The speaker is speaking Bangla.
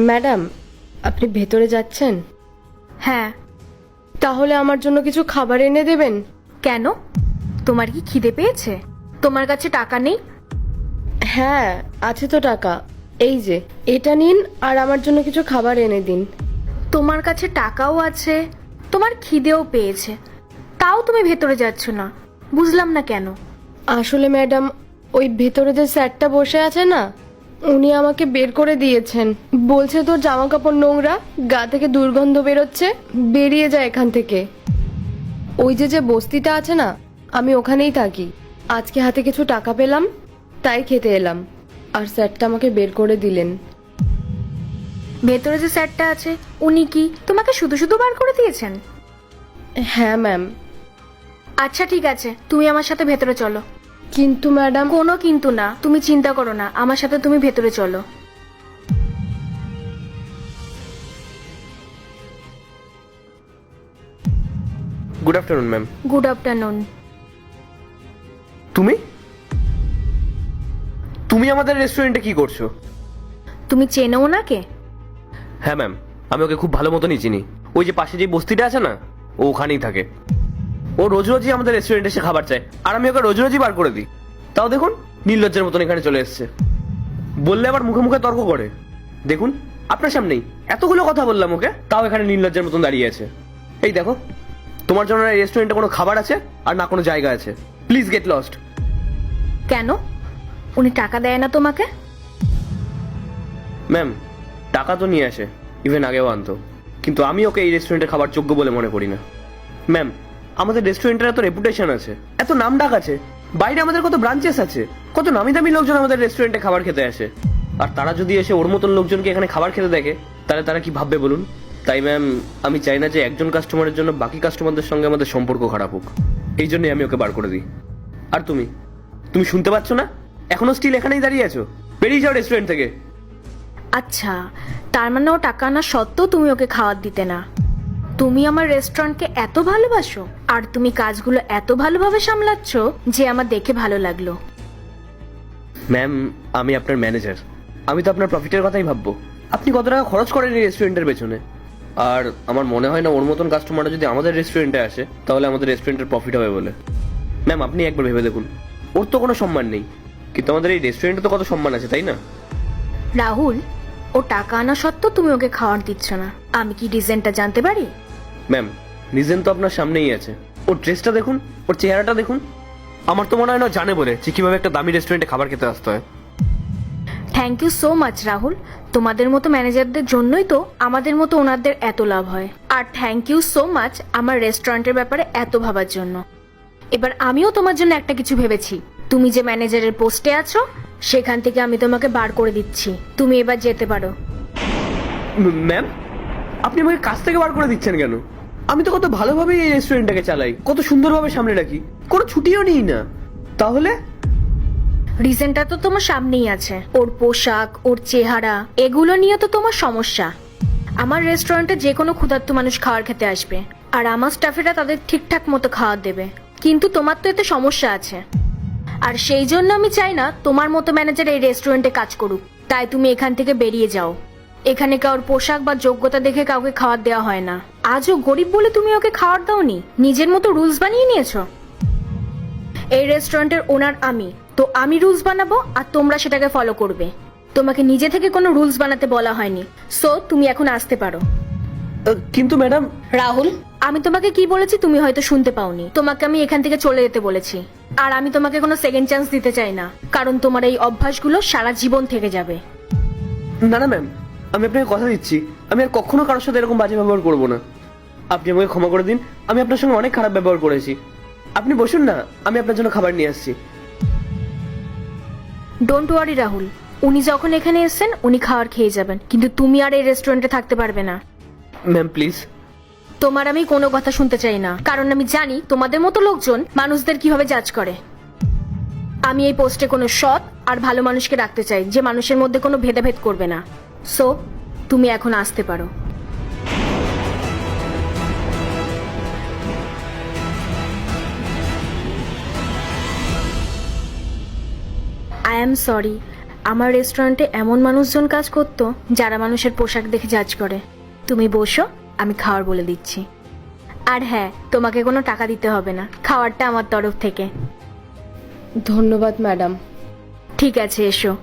ম্যাডাম আপনি ভেতরে যাচ্ছেন? হ্যাঁ। তাহলে আমার জন্য কিছু খাবার এনে দেবেন? কেন? তোমার কি খিদে পেয়েছে? তোমার কাছে টাকা নেই? হ্যাঁ আছে তো টাকা। এই যে এটা নিন আর আমার জন্য কিছু খাবার এনে দিন। তোমার কাছে টাকাও আছে তোমার খিদেও পেয়েছে। তাও তুমি ভেতরে যাচ্ছ না। বুঝলাম না কেন। আসলে ম্যাডাম ওই ভেতরে যে স্যারটা বসে আছে না উনি আমাকে বের করে দিয়েছেন। বলছে তোর জামা কাপড় নোংরা গা থেকে দুর্গন্ধ বেরোচ্ছে বেরিয়ে যায় এখান থেকে। ওই যে যে বস্তিটা আছে না আমি ওখানেই থাকি। আজকে হাতে কিছু টাকা পেলাম তাই খেতে এলাম। আর স্যারটা আমাকে বের করে দিলেন। ভেতরে যে স্যারটা আছে উনি কি তোমাকে শুধু শুধু বার করে দিয়েছেন? হ্যাঁ ম্যাম। আচ্ছা ঠিক আছে। তুমি আমার সাথে ভেতরে চলো। কিন্তু ম্যাডাম। কোনো কিন্তু না। তুমি চিন্তা করো না। আমার সাথে তুমি ভেতরে চলো। Good afternoon ma'am good afternoon তুমি? তুমি আমাদের রেস্টুরেন্টে কি করছ? তুমি চেনো ওনাকে? হ্যাঁ ম্যাম আমি ওকে খুব ভালো মতনই চিনি। ওই যে পাশে যে বস্তিটা আছে না ও ওখানেই থাকে। ও রোজ রোজই আমাদের রেস্টুরেন্টে এসে খাবার চায়। আর আমি ওকে রোজ রোজই বার করে দিই। তাও দেখুন নির্লজ্জের মতন এখানে চলে এসছে। বললে আবার মুখে মুখে তর্ক করে। দেখুন আপনার সামনেই। এতগুলো কথা বললাম ওকে তাও এখানে নির্লজ্জের মতন দাঁড়িয়ে আছে। এই দেখো তোমার জন্য এই রেস্টুরেন্টে কোনো খাবার আছে আর না কোনো জায়গা আছে। প্লিজ গেট লস্ট কেন? উনি টাকা দেয় না তোমাকে? ম্যাম টাকা তো নিয়ে আসে ইভেন আগেও আনতো। কিন্তু আমি ওকে এই রেস্টুরেন্টে খাবার যোগ্য বলে মনে করি না। ম্যাম আমাদের রেস্টুরেন্টের এত রেপুটেশন আছে, এত নাম ডাক আছে, বাইরে আমাদের কত ব্রাঞ্চেস আছে, কত নামি দামি লোকজন আমাদের রেস্টুরেন্টে খাবার খেতে আসে। আর তারা যদি এসে ওর মতন লোকজনকে এখানে খাবার খেতে দেখে, তাহলে তারা কি ভাববে বলুন? তাই ম্যাম আমি চাই না যে একজন কাস্টমারের জন্য বাকি কাস্টমারদের সঙ্গে আমাদের সম্পর্ক খারাপ হোক। এই জন্যই আমি ওকে বার করে দিই। আর তুমি? তুমি শুনতে পাচ্ছ না? এখনও স্টিল এখানেই দাঁড়িয়ে আছো? বেরিয়ে যাও রেস্টুরেন্ট থেকে। আচ্ছা তার মানে ও টাকা না সত্ত্বেও তুমি ওকে খাবার দিতে না। তুমি আমার রেস্টুরেন্টকে এত ভালোবাসো? আর তুমি কাজগুলো এত ভালোভাবে সামলাচ্ছ যে আমার দেখে ভালো লাগল। ম্যাম আমি আপনার ম্যানেজার। আমি তো আপনার প্রফিটের কথাই ভাববো। আপনি কত টাকা খরচ করেন এই রেস্টুরেন্টের পেছনে? আর আমার মনে হয় না ওর মতন কাস্টমাররা যদি আমাদের রেস্টুরেন্টে আসে তাহলে আমাদের রেস্টুরেন্টের প্রফিট হবে বলে। ম্যাম আপনি একবার ভেবে দেখুন। ওর তো কোনো সম্মান নেই। কিন্তু আমাদের এই রেস্টুরেন্টে তো কত সম্মান আছে তাই না? রাহুল ও টাকা আনা সত্ত্বেও তুমি ওকে খাওয়ার দিচ্ছ না। আমি কি ডিজাইনটা জানতে পারি? ম্যাম রিজেন তো আপনার সামনেই আছে। ওর ড্রেসটা দেখুন ওর চেহারাটা দেখুন। আমার তো মনে হয় না জানে বলে যে কীভাবে একটা দামি রেস্টুরেন্টে খাবার খেতে আসতে হয়। Thank you so much Rahul. তোমাদের মতো ম্যানেজারদের জন্যই তো আমাদের মতো ওনাদের এত লাভ হয়। আর থ্যাংক ইউ সো মাচ আমার রেস্টুরেন্টের ব্যাপারে এত ভাবার জন্য। এবার আমিও তোমার জন্য একটা কিছু ভেবেছি। তুমি যে ম্যানেজারের পোস্টে আছো সেখান থেকে আমি তোমাকে বার করে দিচ্ছি। তুমি এবার যেতে পারো। ম্যাম আপনি আমাকে কাজ থেকে বার করে দিচ্ছেন কেন? আমি তো কত ভালোভাবে এই রেস্টুরেন্টটাকে চালাই। কত সুন্দরভাবে সামনে রাখি। কোনো ছুটিও নিই না। তাহলে? রিজনটা তো তোমার সামনেই আছে। ওর পোশাক, ওর চেহারা, এগুলো নিয়ে তো তোমার সমস্যা। আমার রেস্টুরেন্টে যে কোনো ক্ষুধার্ত মানুষ খাবার খেতে আসবে। আর আমার স্টাফেরা তাদের ঠিকঠাক মতো খাবার দেবে। কিন্তু তোমার তো এতে সমস্যা আছে। আর সেই জন্য আমি চাই না তোমার মতো ম্যানেজার এই রেস্টুরেন্টে কাজ করুক। তাই তুমি এখান থেকে বেরিয়ে যাও। এখানে কারোর পোশাক বা যোগ্যতা দেখে কাউকে খাবার দেওয়া হয় না। আজও গরিব বলে তুমি ওকে খাবার দাওনি? নিজের মতো রুলস বানিয়ে নিয়েছো? এই রেস্টুরেন্টের ওনার আমি। তো আমি রুলস বানাবো আর তোমরা সেটাকে ফলো করবে। তোমাকে নিজে থেকে কোনো রুলস বানাতে বলা হয়নি। সো তুমি এখন আসতে পারো। কিন্তু ম্যাডাম রাহুল? আমি তোমাকে কি বলেছি তুমি হয়তো শুনতে পাওনি। তোমাকে আমি এখান থেকে চলে যেতে বলেছি। আর আমি তোমাকে কোনো সেকেন্ড চান্স দিতে চাই না। কারণ তোমার এই অভ্যাসগুলো সারা জীবন থেকে যাবে। না না ম্যাম আমি আপনাকে কথা দিচ্ছি। আমি আর কখনো কারোর সাথে এরকম বাজে ব্যবহার করব না। আপনি আমাকে ক্ষমা করে দিন। আমি আপনার সঙ্গে অনেক খারাপ ব্যবহার করেছি। আপনি বসুন না। আমি আপনার জন্য খাবার নিয়ে আসছি। Don't worry Rahul. উনি যখন এখানে এসেছেন উনি খাবার খেয়ে যাবেন। কিন্তু তুমি আর এই রেস্টুরেন্টে থাকতে পারবে না। ম্যাম প্লিজ তোমার আমি কোনো কথা শুনতে চাই না। কারণ আমি জানি তোমাদের মতো লোকজন মানুষদের কীভাবে জাজ করে। আমি এই পোস্টে কোনো সৎ আর ভালো মানুষকে রাখতে চাই, যে মানুষের মধ্যে কোনো ভেদাভেদ করবে না। সো তুমি এখন আসতে পারো। আই এম সরি আমার রেস্টুরেন্টে এমন মানুষজন কাজ করতো, যারা মানুষের পোশাক দেখে জাজ করে। তুমি বসো, আমি খাওয়ার বলে দিচ্ছি। আর হ্যাঁ তোমাকে কোনো টাকা দিতে হবে না, খাওয়ারটা আমার তরফ থেকে। ধন্যবাদ ম্যাডাম। ঠিক আছে এসো।